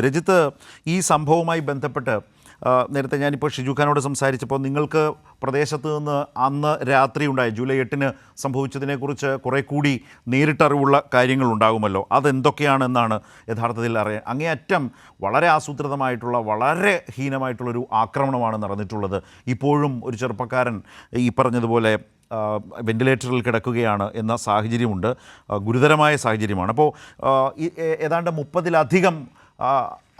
രജിത്ത് ഈ സംഭവവുമായി ബന്ധപ്പെട്ട് നേരത്തെ ഞാനിപ്പോൾ ഷിജു ഖാനോട് സംസാരിച്ചപ്പോൾ നിങ്ങൾക്ക് പ്രദേശത്ത് നിന്ന് അന്ന് രാത്രി ഉണ്ടായ ജൂലൈ എട്ടിന് സംഭവിച്ചതിനെക്കുറിച്ച് കുറേ കൂടി നേരിട്ടറിവുള്ള കാര്യങ്ങളുണ്ടാകുമല്ലോ അതെന്തൊക്കെയാണെന്നാണ് യഥാർത്ഥത്തിൽ അറിയാൻ അങ്ങേയറ്റം വളരെ ആസൂത്രിതമായിട്ടുള്ള വളരെ ഹീനമായിട്ടുള്ളൊരു ആക്രമണമാണ് നടന്നിട്ടുള്ളത്. ഇപ്പോഴും ഒരു ചെറുപ്പക്കാരൻ ഈ പറഞ്ഞതുപോലെ വെന്റിലേറ്ററിൽ കിടക്കുകയാണ് എന്ന സാഹചര്യമുണ്ട്. ഗുരുതരമായ സാഹചര്യമാണ്. അപ്പോൾ ഏതാണ്ട് മുപ്പതിലധികം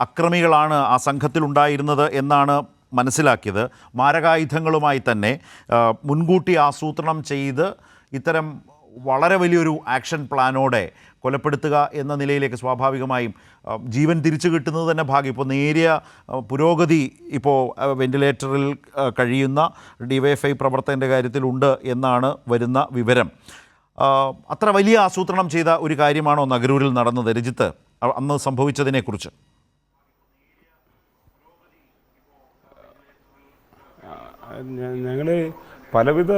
അക്രമികളാണ് ആ സംഘത്തിലുണ്ടായിരുന്നത് എന്നാണ് മനസ്സിലാക്കിയത്. മാരകായുധങ്ങളുമായി തന്നെ മുൻകൂട്ടി ആസൂത്രണം ചെയ്ത് ഇത്തരം വളരെ വലിയൊരു ആക്ഷൻ പ്ലാനോടെ കൊലപ്പെടുത്തുക എന്ന നിലയിലേക്ക് സ്വാഭാവികമായും ജീവൻ തിരിച്ചു കിട്ടുന്നത് തന്നെ ഭാഗ്യം. ഇപ്പോൾ നേരിയ പുരോഗതി ഇപ്പോൾ വെന്റിലേറ്ററിൽ കഴിയുന്ന ഡിവൈഎഫ്ഐ പ്രവർത്തകന്റെ കാര്യത്തിലുണ്ട് എന്നാണ് വരുന്ന വിവരം. അത്ര വലിയ ആസൂത്രണം ചെയ്ത ഒരു കാര്യമാണോ നഗരൂരിൽ നടന്നത്? രജിത്ത്? അന്ന് സംഭവിച്ചതിനെക്കുറിച്ച്. ഞങ്ങൾ പലവിധ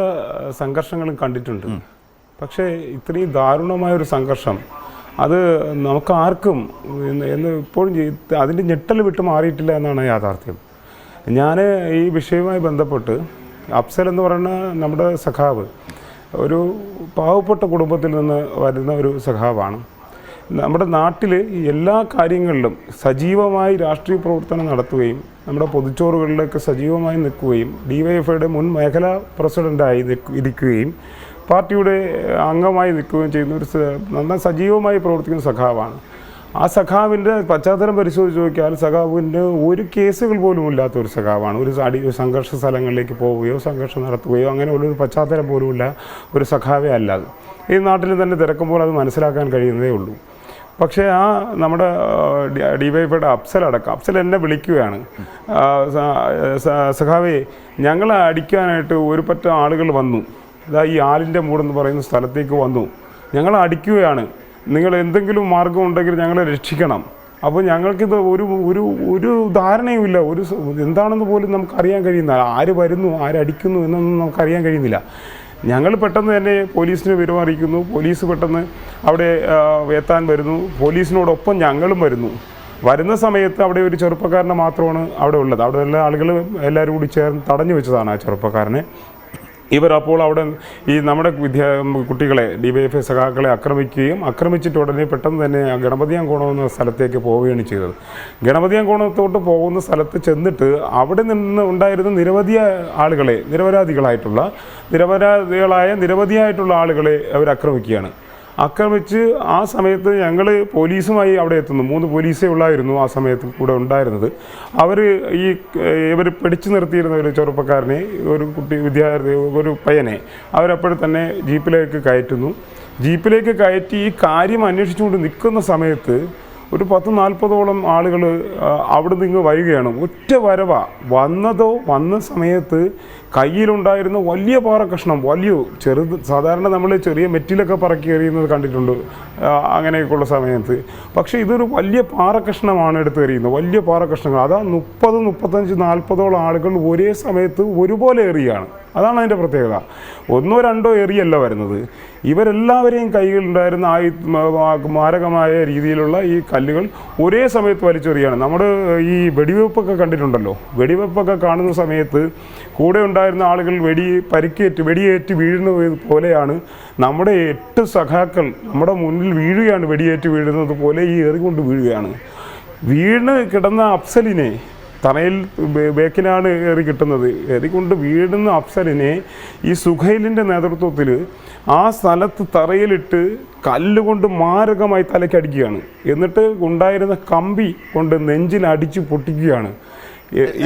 സംഘർഷങ്ങളും കണ്ടിട്ടുണ്ട്. പക്ഷേ ഇത്രയും ദാരുണമായ ഒരു സംഘർഷം അത് നമുക്ക് ആർക്കും എന്ന് ഇപ്പോഴും അതിന്റെ ഞെട്ടൽ വിട്ട് മാറിയിട്ടില്ല എന്നാണ് യാഥാർത്ഥ്യം. ഞാൻ ഈ വിഷയവുമായി ബന്ധപ്പെട്ട് അഫ്സൽ എന്ന് പറയുന്ന നമ്മുടെ സഖാവ് ഒരു പാവപ്പെട്ട കുടുംബത്തിൽ നിന്ന് വരുന്ന ഒരു സഖാവാണ്. നമ്മുടെ നാട്ടിൽ എല്ലാ കാര്യങ്ങളിലും സജീവമായി രാഷ്ട്രീയ പ്രവർത്തനം നടത്തുകയും നമ്മുടെ പൊതുച്ചോറുകളിലൊക്കെ സജീവമായി നിൽക്കുകയും ഡിവൈഎഫ്ഐയുടെ മുൻ മേഖലാ പ്രസിഡന്റായി ഇരിക്കുകയും പാർട്ടിയുടെ അംഗമായി നിൽക്കുകയും ചെയ്യുന്ന ഒരു നന്ന സജീവമായി പ്രവർത്തിക്കുന്ന സഖാവാണ്. ആ സഖാവിന്റെ പശ്ചാത്തലം പരിശോധിച്ച് നോക്കിയാൽ സഖാവിന്റെ ഒരു കേസുകൾ പോലും ഇല്ലാത്ത ഒരു സഖാവാണ്. ഒരു അടി സംഘർഷ സ്ഥലങ്ങളിലേക്ക് പോവുകയോ സംഘർഷം നടത്തുകയോ അങ്ങനെ ഒരു പശ്ചാത്തലം പോലുമില്ല ഒരു സഖാവേ അല്ലാതെ ഈ നാട്ടിൽ തന്നെ തിരക്കുമ്പോൾ അത് മനസ്സിലാക്കാൻ കഴിയുന്നതേ ഉള്ളൂ. പക്ഷേ ആ നമ്മുടെ ഡിവൈഫയുടെ അഫ്സൽ അടക്കം അഫ്സൽ എന്നെ വിളിക്കുകയാണ്. സഖാവേ ഞങ്ങളെ അടിക്കാനായിട്ട് ഒരു പറ്റം ആളുകൾ വന്നു. ഇതാ ഈ ആലിന്റെ മൂടെന്ന് പറയുന്ന സ്ഥലത്തേക്ക് വന്നു. ഞങ്ങൾ അടിക്കുകയാണ്. നിങ്ങൾ എന്തെങ്കിലും മാർഗം ഉണ്ടെങ്കിൽ ഞങ്ങളെ രക്ഷിക്കണം. അപ്പോൾ ഞങ്ങൾക്കിത് ഒരു ഒരു ഒരു ധാരണയുമില്ല ഒരു എന്താണെന്ന് പോലും നമുക്കറിയാൻ കഴിയുന്നില്ല. ആര് വരുന്നു ആരടിക്കുന്നു എന്നൊന്നും നമുക്കറിയാൻ കഴിയുന്നില്ല. ഞങ്ങൾ പെട്ടെന്ന് തന്നെ പോലീസിന് വിവരം അറിയിക്കുന്നു പോലീസ് പെട്ടെന്ന് അവിടെ എത്താൻ വരുന്നു. പോലീസിനോടൊപ്പം ഞങ്ങളും വരുന്നു. വരുന്ന സമയത്ത് അവിടെ ഒരു ചെറുപ്പക്കാരനെ മാത്രമാണ് അവിടെ ഉള്ളത്. അവിടെ എല്ലാ ആളുകൾ എല്ലാവരും കൂടി ചേർന്ന് തടഞ്ഞു വെച്ചതാണ് ആ ചെറുപ്പക്കാരനെ. ഇവർ അപ്പോൾ അവിടെ ഈ നമ്മുടെ വിദ്യാ കുട്ടികളെ ഡി വൈ എഫ് ഐ സഖാക്കളെ ആക്രമിക്കുകയും ആക്രമിച്ചിട്ട് ഉടനെ പെട്ടെന്ന് തന്നെ ആ ഗണപതിയാംകോണം എന്ന സ്ഥലത്തേക്ക് പോവുകയാണ് ചെയ്തത്. ഗണപതിയാംകോണത്തോട്ട് പോകുന്ന സ്ഥലത്ത് ചെന്നിട്ട് അവിടെ നിന്ന് ഉണ്ടായിരുന്ന നിരവധി ആളുകളെ നിരപരാധികളായിട്ടുള്ള നിരപരാധികളായ നിരവധിയായിട്ടുള്ള ആളുകളെ അവർ ആക്രമിക്കുകയാണ്. ആക്രമിച്ച് ആ സമയത്ത് ഞങ്ങൾ പോലീസുമായി അവിടെ എത്തുന്നു. മൂന്ന് പോലീസേ ഉള്ളായിരുന്നു ആ സമയത്ത് കൂടെ ഉണ്ടായിരുന്നത്. അവർ ഈ ഇവർ പിടിച്ചു നിർത്തിയിരുന്ന ഒരു ചെറുപ്പക്കാരനെ ഒരു കുട്ടി വിദ്യാർത്ഥി ഒരു പയ്യനെ അവരപ്പോഴും തന്നെ ജീപ്പിലേക്ക് കയറ്റുന്നു. ജീപ്പിലേക്ക് കയറ്റി ഈ കാര്യം അന്വേഷിച്ചുകൊണ്ട് നിൽക്കുന്ന സമയത്ത് ഒരു പത്ത് നാൽപ്പതോളം ആളുകൾ അവിടെ നിന്ന് വരികയാണ്. ഒറ്റ വരവ. വന്നതോ വന്ന സമയത്ത് കയ്യിലുണ്ടായിരുന്ന വലിയ പാറ കഷ്ണം വലിയ ചെറുത് സാധാരണ നമ്മൾ ചെറിയ മെറ്റിലൊക്കെ പറക്കി എറിയുന്നത് കണ്ടിട്ടുണ്ട് അങ്ങനെയൊക്കെയുള്ള സമയത്ത്. പക്ഷേ ഇതൊരു വലിയ പാറ കഷ്ണമാണ് എടുത്ത് എറിയുന്നത് വലിയ പാറ കഷ്ണങ്ങൾ. അതാ മുപ്പത് മുപ്പത്തഞ്ച് നാൽപ്പതോളം ആളുകൾ ഒരേ സമയത്ത് ഒരുപോലെ എറിയുകയാണ് അതാണ് അതിന്റെ പ്രത്യേകത. ഒന്നോ രണ്ടോ എറിയല്ല വരുന്നത്. ഇവരെല്ലാവരെയും കൈകളിലുണ്ടായിരുന്ന ആയു മാരകമായ രീതിയിലുള്ള ഈ കല്ലുകൾ ഒരേ സമയത്ത് വലിച്ചെറിയാണ്. നമ്മൾ ഈ വെടിവെപ്പൊക്കെ കണ്ടിട്ടുണ്ടല്ലോ. വെടിവെപ്പൊക്കെ കാണുന്ന സമയത്ത് കൂടെ ഉണ്ടായിരുന്ന ആളുകൾ വെടി പരിക്കേറ്റ് വെടിയേറ്റ് വീഴുന്ന പോലെയാണ് നമ്മുടെ എട്ട് സഖാക്കൾ നമ്മുടെ മുന്നിൽ വീഴുകയാണ് വെടിയേറ്റ് വീഴുന്നത് പോലെ ഈ എറികൊണ്ട് വീഴുകയാണ്. വീണ് കിടന്ന അഫ്സലിനെ തറയിൽ ബേക്കിലാണ് ഏറി കിട്ടുന്നത്. ഏറിക്കൊണ്ട് വീഴുന്ന അഫ്സലിനെ ഈ സുഹൈലിന്റെ നേതൃത്വത്തിൽ ആ സ്ഥലത്ത് തറയിലിട്ട് കല്ലുകൊണ്ട് മാരകമായി തലയ്ക്കടിക്കുകയാണ് എന്നിട്ട് ഉണ്ടായിരുന്ന കമ്പി കൊണ്ട് നെഞ്ചിൽ അടിച്ച് പൊട്ടിക്കുകയാണ്.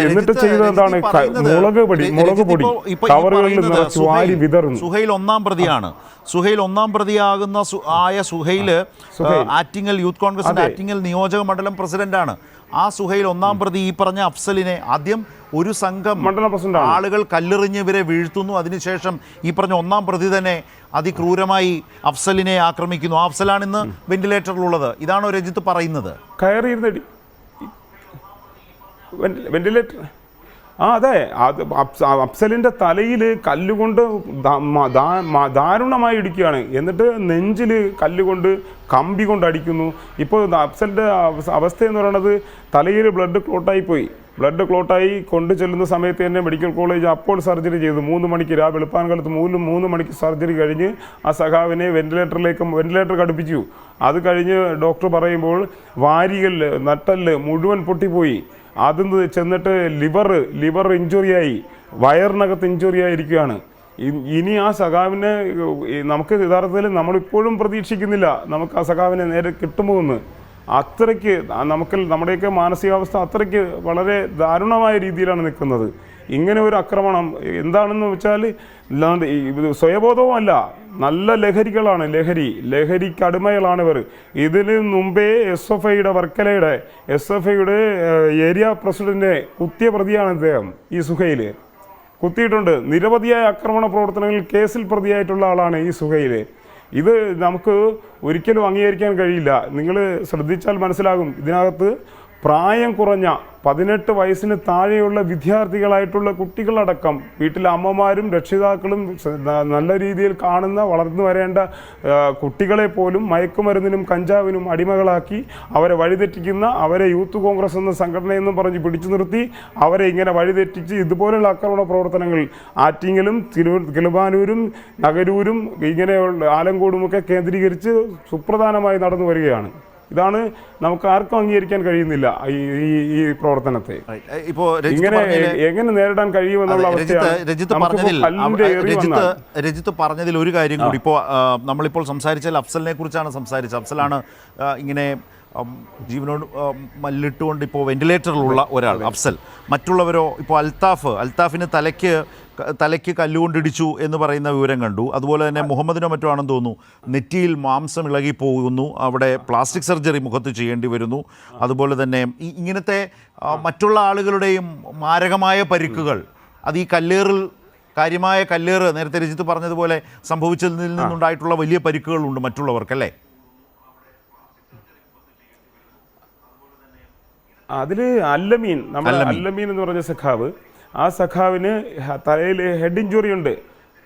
എന്നിട്ട് ചെയ്തതാണ് ചെയ്തത് എന്താണ്? മുളക് പൊടി മുളക് പൊടി. കവറുകളിൽ നിറച്ച് വാരി വിതറുന്നു. സുഹൈൽ ഒന്നാം പ്രതിയാണ്. സുഹൈൽ ഒന്നാം പ്രതിയാകുന്ന ആയ സുഹൈൽ ആറ്റിങ്ങൽ യൂത്ത് കോൺഗ്രസിന്റെ. ആറ്റിങ്ങൽ നിയോജക മണ്ഡലം പ്രസിഡന്റാണ്. ആ സുഹൈൽ ഒന്നാം പ്രതി ഈ പറഞ്ഞ അഫ്സലിനെ ആദ്യം ഒരു സംഘം. ആളുകൾ കല്ലെറിഞ്ഞ് ഇവരെ വീഴ്ത്തുന്നു. അതിനുശേഷം ഈ പറഞ്ഞ ഒന്നാം പ്രതി തന്നെ അതിക്രൂരമായി അഫ്സലിനെ ആക്രമിക്കുന്നു. അഫ്സലാണ് ഇന്ന് വെന്റിലേറ്ററിലുള്ളത്. ഇതാണോ രജിത്ത് പറയുന്നത്. കയറിയിരുന്നടി. വെന്റിലേറ്റർ ആ അതെ. അത് അഫ്സലിന്റെ തലയിൽ കല്ലുകൊണ്ട് ദാരുണമായി ഇടിക്കുകയാണ്. എന്നിട്ട് നെഞ്ചിൽ കല്ലുകൊണ്ട് കമ്പി കൊണ്ട് അടിക്കുന്നു. ഇപ്പോൾ അഫ്സലിന്റെ അവസ്ഥ- എന്ന് പറയുന്നത് തലയിൽ ബ്ലഡ് ക്ലോട്ടായി പോയി. ബ്ലഡ് ക്ലോട്ടായി കൊണ്ടു ചെല്ലുന്ന സമയത്ത് തന്നെ മെഡിക്കൽ കോളേജ് അപ്പോൾ സർജറി ചെയ്തു. മൂന്ന് മണിക്ക് രാ വെളുപ്പാൻകാലത്ത് മൂന്ന് മൂന്ന് മണിക്ക് സർജറി കഴിഞ്ഞ് ആ സഖാവിനെ വെന്റിലേറ്ററിലേക്ക് വെന്റിലേറ്റർ ഘടിപ്പിച്ചു. അത് കഴിഞ്ഞ് ഡോക്ടർ പറയുമ്പോൾ വാരികൽ നട്ടൽ മുഴുവൻ പൊട്ടിപ്പോയി. അതിന്ന് ചെന്നിട്ട് ലിവർ ലിവർ ഇഞ്ചുറിയായി വയറിനകത്ത് ഇഞ്ചുറി ആയിരിക്കുകയാണ് ഇ- ഇനി ആ സഖാവിനെ നമുക്ക് യഥാർത്ഥത്തിൽ നമ്മളിപ്പോഴും പ്രതീക്ഷിക്കുന്നില്ല നമുക്ക് ആ സഖാവിനെ നേരെ കിട്ടുമോ എന്ന് അത്രയ്ക്ക് നമുക്ക് നമ്മുടെയൊക്കെ മാനസികാവസ്ഥ അത്രയ്ക്ക് വളരെ ദാരുണമായ രീതിയിലാണ് നിൽക്കുന്നത്. ഇങ്ങനെ ഒരു ആക്രമണം എന്താണെന്ന് വെച്ചാൽ സ്വയബോധവുമല്ല നല്ല ലഹരികളാണ് ലഹരി ലഹരിക്ക് അടിമകളാണ് ഇവർ. ഇതിന് മുമ്പേ എസ് എഫ് ഐയുടെ വർക്കലയുടെ എസ് എഫ് ഐയുടെ ഏരിയ പ്രസിഡന്റിനെ കുത്തിയ പ്രതിയാണ് ഇദ്ദേഹം ഈ സുഹയിൽ കുത്തിയിട്ടുണ്ട്. നിരവധിയായ ആക്രമണ പ്രവർത്തനങ്ങളിൽ കേസിൽ പ്രതിയായിട്ടുള്ള ആളാണ് ഈ സുഹയിൽ ഇത് നമുക്ക് ഒരിക്കലും അംഗീകരിക്കാൻ കഴിയില്ല. നിങ്ങൾ ശ്രദ്ധിച്ചാൽ മനസ്സിലാകും. ഇതിനകത്ത് പ്രായം കുറഞ്ഞ പതിനെട്ട് വയസ്സിന് താഴെയുള്ള വിദ്യാർത്ഥികളായിട്ടുള്ള കുട്ടികളടക്കം വീട്ടിലെ അമ്മമാരും രക്ഷിതാക്കളും നല്ല രീതിയിൽ കാണുന്ന വളർന്നു വരേണ്ട കുട്ടികളെ പോലും മയക്കുമരുന്നിനും കഞ്ചാവിനും അടിമകളാക്കി അവരെ വഴിതെറ്റിക്കുന്ന അവരെ യൂത്ത് കോൺഗ്രസ് എന്ന സംഘടനയെന്നും പറഞ്ഞ് പിടിച്ചു നിർത്തി അവരെ ഇങ്ങനെ വഴിതെറ്റിച്ച് ഇതുപോലെയുള്ള ആക്രമണ പ്രവർത്തനങ്ങൾ ആറ്റിങ്ങലും തിരു നഗരൂരും ഇങ്ങനെയുള്ള ആലങ്കോടുമൊക്കെ കേന്ദ്രീകരിച്ച് സുപ്രധാനമായി നടന്നു വരികയാണ്. ഇതാണ് നമുക്ക് ആർക്കും അംഗീകരിക്കാൻ കഴിയുന്നില്ല ഈ ഈ- പ്രവർത്തനത്തെ. ഇപ്പോ ഇങ്ങനെ എങ്ങനെ നേരിടാൻ കഴിയുമെന്നുള്ള രജിത്ത് രജിത്ത് പറഞ്ഞതിൽ രജിത്ത് രജിത്ത് പറഞ്ഞതിൽ ഒരു കാര്യം കൂടി. ഇപ്പോ നമ്മളിപ്പോൾ സംസാരിച്ചാൽ അഫ്സലിനെ കുറിച്ചാണ് സംസാരിച്ചത്. അഫ്സലാണ് ഇങ്ങനെ ജീവനോട് മല്ലിട്ടുകൊണ്ട് ഇപ്പോൾ വെന്റിലേറ്ററിലുള്ള ഒരാൾ അഫ്സൽ. മറ്റുള്ളവരോ ഇപ്പോൾ അൽത്താഫ് അൽത്താഫിന് തലയ്ക്ക് തലയ്ക്ക് കല്ലുകൊണ്ടിടിച്ചു എന്ന് പറയുന്ന വിവരം കണ്ടു. അതുപോലെ തന്നെ മുഹമ്മദിനോ മറ്റോ ആണെന്ന് തോന്നുന്നു നെറ്റിയിൽ മാംസം ഇളകി പോകുന്നു അവിടെ പ്ലാസ്റ്റിക് സർജറി മുഖത്ത് ചെയ്യേണ്ടി വരുന്നു. അതുപോലെ തന്നെ ഇങ്ങനത്തെ മറ്റുള്ള ആളുകളുടെയും മാരകമായ പരിക്കുകൾ അത് ഈ കല്ലേറിൽ കാര്യമായ കല്ലേറ് നേരത്തെ രജിത്ത് പറഞ്ഞതുപോലെ സംഭവിച്ചതിൽ നിന്നുണ്ടായിട്ടുള്ള വലിയ പരിക്കുകളുണ്ട് മറ്റുള്ളവർക്കല്ലേ അതിൽ അല്ലമീൻ നമ്മൾ അല്ലമീൻ. എന്ന് പറഞ്ഞ സഖാവ് ആ സഖാവിന് തലയിൽ ഹെഡ് ഇഞ്ചുറി ഉണ്ട്.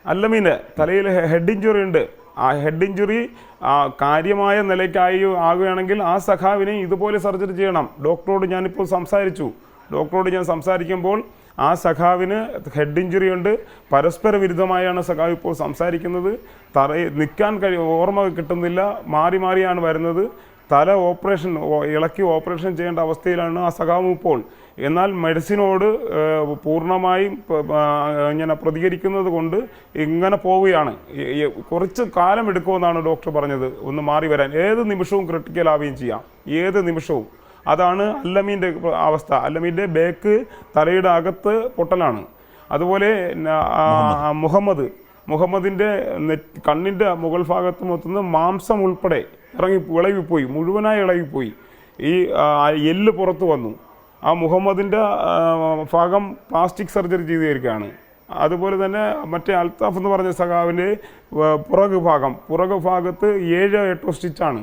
അല്ലമീന് തലയിൽ ഹെഡ് ഇഞ്ചുറി ഉണ്ട്. ആ ഹെഡ് ഇഞ്ചുറി ആ കാര്യമായ നിലയ്ക്കായി ആകുകയാണെങ്കിൽ ആ സഖാവിനെ ഇതുപോലെ സർജറി ചെയ്യണം. ഡോക്ടറോട് ഞാനിപ്പോൾ സംസാരിച്ചു. ഡോക്ടറോട് ഞാൻ സംസാരിക്കുമ്പോൾ ആ സഖാവിന് ഹെഡ് ഇഞ്ചുറി ഉണ്ട്. പരസ്പര വിരുദ്ധമായാണ് സഖാവ് ഇപ്പോൾ സംസാരിക്കുന്നത്. തറ നിൽക്കാൻ കഴി ഓർമ്മ കിട്ടുന്നില്ല. മാറി മാറിയാണ് വരുന്നത്. തല ഓപ്പറേഷൻ ഇളക്കി ഓപ്പറേഷൻ ചെയ്യേണ്ട അവസ്ഥയിലാണ് ആ സഖാവ് ഇപ്പോൾ. എന്നാൽ മെഡിസിനോട് പൂർണമായും ഇങ്ങനെ പ്രതികരിക്കുന്നത് കൊണ്ട് ഇങ്ങനെ പോവുകയാണ്. കുറച്ച് കാലം എടുക്കുമെന്നാണ് ഡോക്ടർ പറഞ്ഞത്. ഒന്ന് മാറി വരാൻ. ഏത് നിമിഷവും ക്രിട്ടിക്കൽ ആവുകയും ചെയ്യാം. ഏത് നിമിഷവും. അതാണ് അല്ലമീന്റെ അവസ്ഥ. അല്ലമീന്റെ ബേക്ക് തലയുടെ അകത്ത് പൊട്ടലാണ്. അതുപോലെ മുഹമ്മദ്. മുഹമ്മദിന്റെ നെറ്റ് കണ്ണിന്റെ മുകൾ ഭാഗത്ത് മൊത്തുന്ന മാംസം ഉൾപ്പെടെ ഇറങ്ങി ഇളകിപ്പോയി മുഴുവനായി ഇളകിപ്പോയി. ഈ എല്ല് പുറത്തു വന്നു. ആ മുഹമ്മദിന്റെ ഭാഗം പ്ലാസ്റ്റിക് സർജറി ചെയ്തിരിക്കുകയാണ്. അതുപോലെ തന്നെ മറ്റേ അൽത്താഫ് എന്ന് പറഞ്ഞ സഖാവിന്റെ പുറക് ഭാഗം പുറക് ഭാഗത്ത് ഏഴോ എട്ടോ സ്റ്റിച്ചാണ്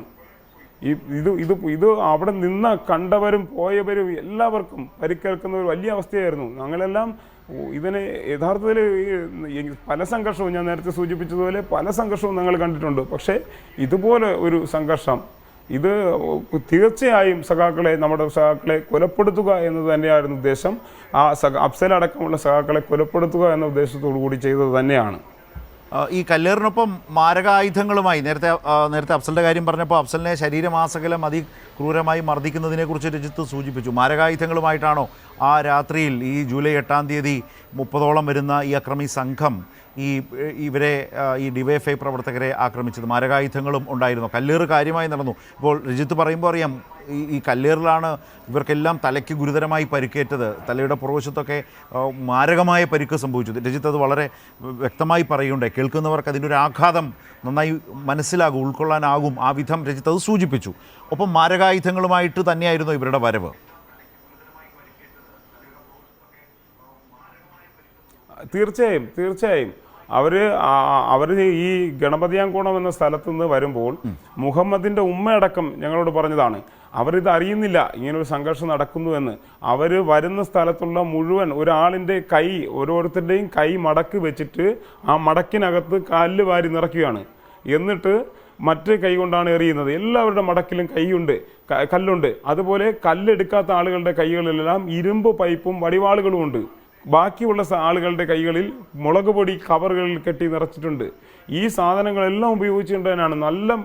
ഇത് ഇത് ഇത് അവിടെ നിന്ന് കണ്ടവരും പോയവരും എല്ലാവർക്കും പരിക്കേൽക്കുന്ന ഒരു വലിയ അവസ്ഥയായിരുന്നു. ഞങ്ങളെല്ലാം ഇതിനെ യഥാർത്ഥത്തിൽ ഈ പല സംഘർഷവും ഞാൻ നേരത്തെ സൂചിപ്പിച്ചതുപോലെ പല സംഘർഷവും ഞങ്ങൾ കണ്ടിട്ടുണ്ട്. പക്ഷേ ഇതുപോലെ ഒരു സംഘർഷം ഇത് തീർച്ചയായും സഖാക്കളെ നമ്മുടെ സഖാക്കളെ കൊലപ്പെടുത്തുക എന്നത് തന്നെയായിരുന്നു ഉദ്ദേശം. ആ സഖ അഫ്സലടക്കമുള്ള സഖാക്കളെ കൊലപ്പെടുത്തുക എന്ന ഉദ്ദേശത്തോടു കൂടി ചെയ്തത് തന്നെയാണ്. ഈ കല്ലേറിനൊപ്പം മാരകായുധങ്ങളുമായി നേരത്തെ നേരത്തെ അഫ്സലിന്റെ കാര്യം പറഞ്ഞപ്പോൾ അഫ്സലിനെ ശരീരമാസകലം അതിക്രൂരമായി മർദ്ദിക്കുന്നതിനെക്കുറിച്ച് രജിത്ത് സൂചിപ്പിച്ചു. മാരകായുധങ്ങളുമായിട്ടാണോ ആ രാത്രിയിൽ ഈ ജൂലൈ എട്ടാം തീയതി മുപ്പതോളം വരുന്ന ഈ അക്രമി സംഘം ഈ ഇവരെ ഈ ഡിവൈഎഫ്ഐ പ്രവർത്തകരെ ആക്രമിച്ചത് മാരകായുധങ്ങളും ഉണ്ടായിരുന്നു. കല്ലേറ് കാര്യമായി നടന്നു. ഇപ്പോൾ രജിത്ത് പറയുമ്പോൾ അറിയാം ഈ ഈ കല്ലേറിലാണ് ഇവർക്കെല്ലാം തലയ്ക്ക് ഗുരുതരമായി പരിക്കേറ്റത്. തലയുടെ പുറവശത്തൊക്കെ മാരകമായ പരിക്ക് സംഭവിച്ചു. രജിത്ത് അത് വളരെ വ്യക്തമായി പറയുകയുണ്ടായി. കേൾക്കുന്നവർക്ക് അതിന്റെ ഒരു ആഘാതം നന്നായി മനസ്സിലാകും ഉൾക്കൊള്ളാനാകും. ആ വിധം രജിത്ത് അത് സൂചിപ്പിച്ചു. ഒപ്പം മാരകായുധങ്ങളുമായിട്ട് തന്നെയായിരുന്നു ഇവരുടെ വരവ്. തീർച്ചയായും തീർച്ചയായും. അവർ അവർ ഈ ഗണപതിയാങ്കോണം എന്ന സ്ഥലത്ത് നിന്ന് വരുമ്പോൾ മുഹമ്മദിന്റെ ഉമ്മയടക്കം ഞങ്ങളോട് പറഞ്ഞതാണ് അവരിത് അറിയുന്നില്ല ഇങ്ങനൊരു സംഘർഷം നടക്കുന്നു എന്ന്. അവർ വരുന്ന സ്ഥലത്തുള്ള മുഴുവൻ ഒരാളിന്റെ കൈ ഓരോരുത്തരുടെയും കൈ മടക്ക് വെച്ചിട്ട് ആ മടക്കിനകത്ത് കാലിൽ വാരി നിറയ്ക്കുകയാണ്. എന്നിട്ട് മറ്റ് കൈ കൊണ്ടാണ് എറിയുന്നത്. എല്ലാവരുടെ മടക്കിലും കൈയുണ്ട് കല്ലുണ്ട്. അതുപോലെ കല്ലെടുക്കാത്ത ആളുകളുടെ കൈകളിലെല്ലാം ഇരുമ്പ് പൈപ്പും വടിവാളുകളും ഉണ്ട് ബാക്കിയുള്ള ആളുകളുടെ കൈകളിൽ മുളക് പൊടി കവറുകളിൽ കെട്ടി നിറച്ചിട്ടുണ്ട്. ഈ സാധനങ്ങളെല്ലാം ഉപയോഗിച്ചുകൊണ്ടാണ് നല്ല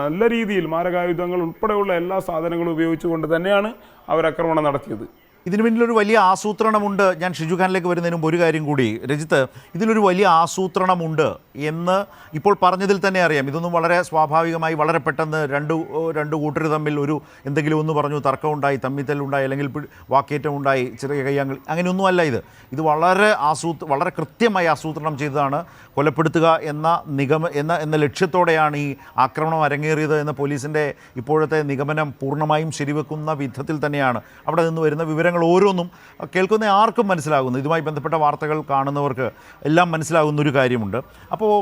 നല്ല രീതിയിൽ മാരകായുധങ്ങൾ ഉൾപ്പെടെയുള്ള എല്ലാ സാധനങ്ങളും ഉപയോഗിച്ചുകൊണ്ട് തന്നെയാണ് അവർ ആക്രമണം നടത്തിയത്. ഇതിനു പിന്നിലൊരു വലിയ ആസൂത്രണമുണ്ട്. ഞാൻ ഷിജു ഖാനിലേക്ക് വരുന്നതിന് മുമ്പ് ഒരു കാര്യം കൂടി. രജിത്ത് ഇതിലൊരു വലിയ ആസൂത്രണമുണ്ട് എന്ന് ഇപ്പോൾ പറഞ്ഞതിൽ തന്നെ അറിയാം. ഇതൊന്നും വളരെ സ്വാഭാവികമായി വളരെ പെട്ടെന്ന് രണ്ട് രണ്ട് കൂട്ടർ തമ്മിൽ ഒരു എന്തെങ്കിലും ഒന്ന് പറഞ്ഞു തർക്കമുണ്ടായി തമ്മിത്തല്ലുണ്ടായി അല്ലെങ്കിൽ വാക്കേറ്റം ഉണ്ടായി ചെറിയ കയ്യാങ്കൾ അങ്ങനെയൊന്നുമല്ല ഇത്. ഇത് വളരെ ആസൂത്ര വളരെ കൃത്യമായി ആസൂത്രണം ചെയ്തതാണ്. കൊലപ്പെടുത്തുക എന്ന നിഗമ എന്ന എന്ന ലക്ഷ്യത്തോടെയാണ് ഈ ആക്രമണം അരങ്ങേറിയത് എന്ന പോലീസിന്റെ ഇപ്പോഴത്തെ നിഗമനം പൂർണമായും ശരിവെക്കുന്ന വിധത്തിൽ തന്നെയാണ്. അവിടെ നിന്ന് വരുന്ന വിവരങ്ങൾ ഓരോന്നും കേൾക്കുന്ന ആർക്കും മനസ്സിലാകുന്നു. ഇതുമായി ബന്ധപ്പെട്ട വാർത്തകൾ കാണുന്നവർക്ക് എല്ലാം മനസ്സിലാകുന്ന ഒരു കാര്യമുണ്ട്. അപ്പോൾ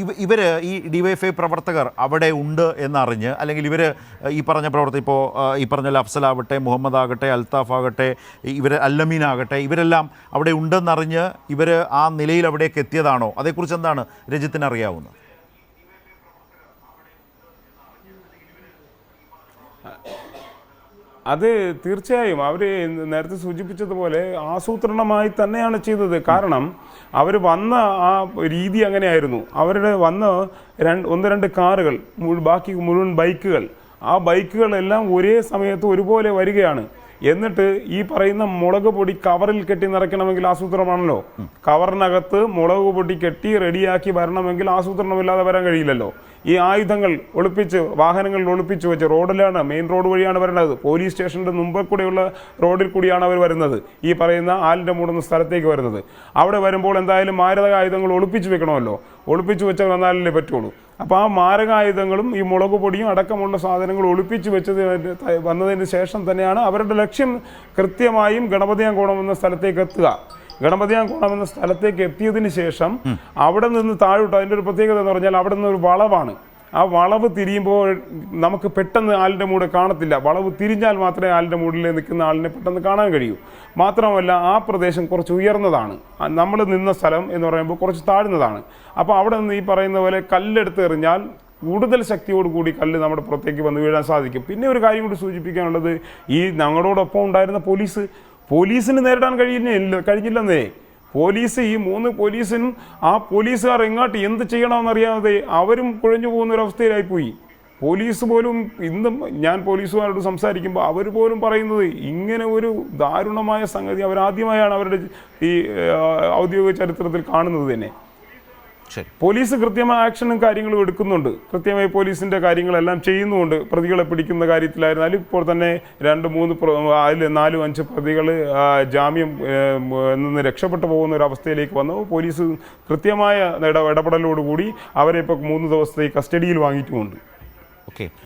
ഇവ ഇവർ ഈ ഡിവൈഎഫ്ഐ പ്രവർത്തകർ അവിടെ ഉണ്ട് എന്നറിഞ്ഞ് അല്ലെങ്കിൽ ഇവർ ഈ പറഞ്ഞ പ്രവർത്തി ഇപ്പോൾ ഈ പറഞ്ഞ അഫ്സലാവട്ടെ മുഹമ്മദ് ആകട്ടെ അൽത്താഫ് ആകട്ടെ ഇവർ അല്ലമീൻ ആകട്ടെ ഇവരെല്ലാം അവിടെ ഉണ്ടെന്നറിഞ്ഞ് ഇവർ ആ നിലയിൽ അവിടേക്ക് എത്തിയതാണോ? അതേക്കുറിച്ച് എന്താണ് രജിത്തിന് അറിയാവുന്നത്? അത് തീർച്ചയായും അവർ നേരത്തെ സൂചിപ്പിച്ചതുപോലെ ആസൂത്രണമായി തന്നെയാണ് ചെയ്തത്. കാരണം അവർ വന്ന ആ രീതി അങ്ങനെയായിരുന്നു. അവരുടെ വന്ന രണ്ട് ഒന്ന് രണ്ട് കാറുകൾ ബാക്കി മുഴുവൻ ബൈക്കുകൾ. ആ ബൈക്കുകളെല്ലാം ഒരേ സമയത്ത് ഒരുപോലെ വരികയാണ്. എന്നിട്ട് ഈ പറയുന്ന മുളക് പൊടി കവറിൽ കെട്ടി നിറയ്ക്കണമെങ്കിൽ ആസൂത്രണമാണല്ലോ. കവറിനകത്ത് മുളക് പൊടി കെട്ടി റെഡിയാക്കി വരണമെങ്കിൽ ആസൂത്രണമില്ലാതെ വരാൻ കഴിയില്ലല്ലോ. ഈ ആയുധങ്ങൾ ഒളിപ്പിച്ച് വാഹനങ്ങളിൽ ഒളിപ്പിച്ച് വെച്ച് റോഡിലാണ് മെയിൻ റോഡ് വഴിയാണ് വരേണ്ടത്. പോലീസ് സ്റ്റേഷന്റെ മുമ്പ് കൂടെയുള്ള റോഡിൽ കൂടിയാണ് അവർ വരുന്നത്. ഈ പറയുന്ന ആലിന്റെ മൂടുന്ന സ്ഥലത്തേക്ക് വരുന്നത്. അവിടെ വരുമ്പോൾ എന്തായാലും മാരക ആയുധങ്ങൾ ഒളിപ്പിച്ച് വെക്കണമല്ലോ. ഒളിപ്പിച്ച് വെച്ചാൽ വന്നാലല്ലേ പറ്റുള്ളൂ. അപ്പോൾ ആ മാരകായുധങ്ങളും ഈ മുളക് പൊടിയും അടക്കമുള്ള സാധനങ്ങൾ ഒളിപ്പിച്ച് വെച്ചത് വന്നതിന് ശേഷം തന്നെയാണ് അവരുടെ ലക്ഷ്യം കൃത്യമായും ഗണപതിയാങ്കോണം എന്ന സ്ഥലത്തേക്ക് എത്തുക. ഗണപതിയാങ്കോണം എന്ന സ്ഥലത്തേക്ക് എത്തിയതിന് ശേഷം അവിടെ നിന്ന് താഴോട്ട് അതിന്റെ ഒരു പ്രത്യേകത എന്ന് പറഞ്ഞാൽ അവിടെ നിന്ന് ഒരു വളവാണ്. ആ വളവ് തിരിയുമ്പോൾ നമുക്ക് പെട്ടെന്ന് ആലിന്റെ മൂട് കാണത്തില്ല. വളവ് തിരിഞ്ഞാൽ മാത്രമേ ആലിന്റെ മൂടിൽ നിൽക്കുന്ന ആളിനെ പെട്ടെന്ന് കാണാൻ കഴിയൂ. മാത്രമല്ല ആ പ്രദേശം കുറച്ച് ഉയർന്നതാണ്. നമ്മൾ നിന്ന സ്ഥലം എന്ന് പറയുമ്പോൾ കുറച്ച് താഴ്ന്നതാണ്. അപ്പോൾ അവിടെ നിന്ന് ഈ പറയുന്ന പോലെ കല്ലെടുത്ത് എറിഞ്ഞാൽ കൂടുതൽ ശക്തിയോട് കൂടി കല്ല് നമ്മുടെ പുറത്തേക്ക് വന്ന് വീഴാൻ സാധിക്കും. പിന്നെ ഒരു കാര്യം കൂടി സൂചിപ്പിക്കാനുള്ളത് ഈ ഞങ്ങളോടൊപ്പം ഉണ്ടായിരുന്ന പോലീസ് പോലീസിന് നേരിടാൻ കഴിഞ്ഞില്ല കഴിഞ്ഞില്ലെന്നേ. പോലീസ് ഈ മൂന്ന് പോലീസിനും ആ പോലീസുകാർ എങ്ങോട്ട് എന്ത് ചെയ്യണമെന്നറിയാതെ അവരും കുഴഞ്ഞു പോകുന്ന അവസ്ഥയിലായിപ്പോയി പോലീസ് പോലും ഇന്നും ഞാൻ പോലീസുകാരോട് സംസാരിക്കുമ്പോൾ അവർ പോലും പറയുന്നത് ഇങ്ങനെ ഒരു ദാരുണമായ സംഗതി അവരാദ്യമായാണ് അവരുടെ ഈ ഔദ്യോഗിക ചരിത്രത്തിൽ കാണുന്നത് തന്നെ. പോലീസ് കൃത്യമായ ആക്ഷനും കാര്യങ്ങളും എടുക്കുന്നുണ്ട്. കൃത്യമായി പോലീസിന്റെ കാര്യങ്ങളെല്ലാം ചെയ്യുന്നുമുണ്ട്. പ്രതികളെ പിടിക്കുന്ന കാര്യത്തിലായിരുന്നാലും ഇപ്പോൾ തന്നെ രണ്ട് മൂന്ന് അതിൽ നാലും അഞ്ച് പ്രതികൾ ജാമ്യം നിന്ന് രക്ഷപ്പെട്ടു പോകുന്ന ഒരു അവസ്ഥയിലേക്ക് വന്നു. പോലീസ് കൃത്യമായ ഇട- ഇടപെടലോടുകൂടി അവരെ ഇപ്പോൾ മൂന്ന് ദിവസത്തെ കസ്റ്റഡിയിൽ വാങ്ങിയിട്ടുമുണ്ട്. ഓക്കെ.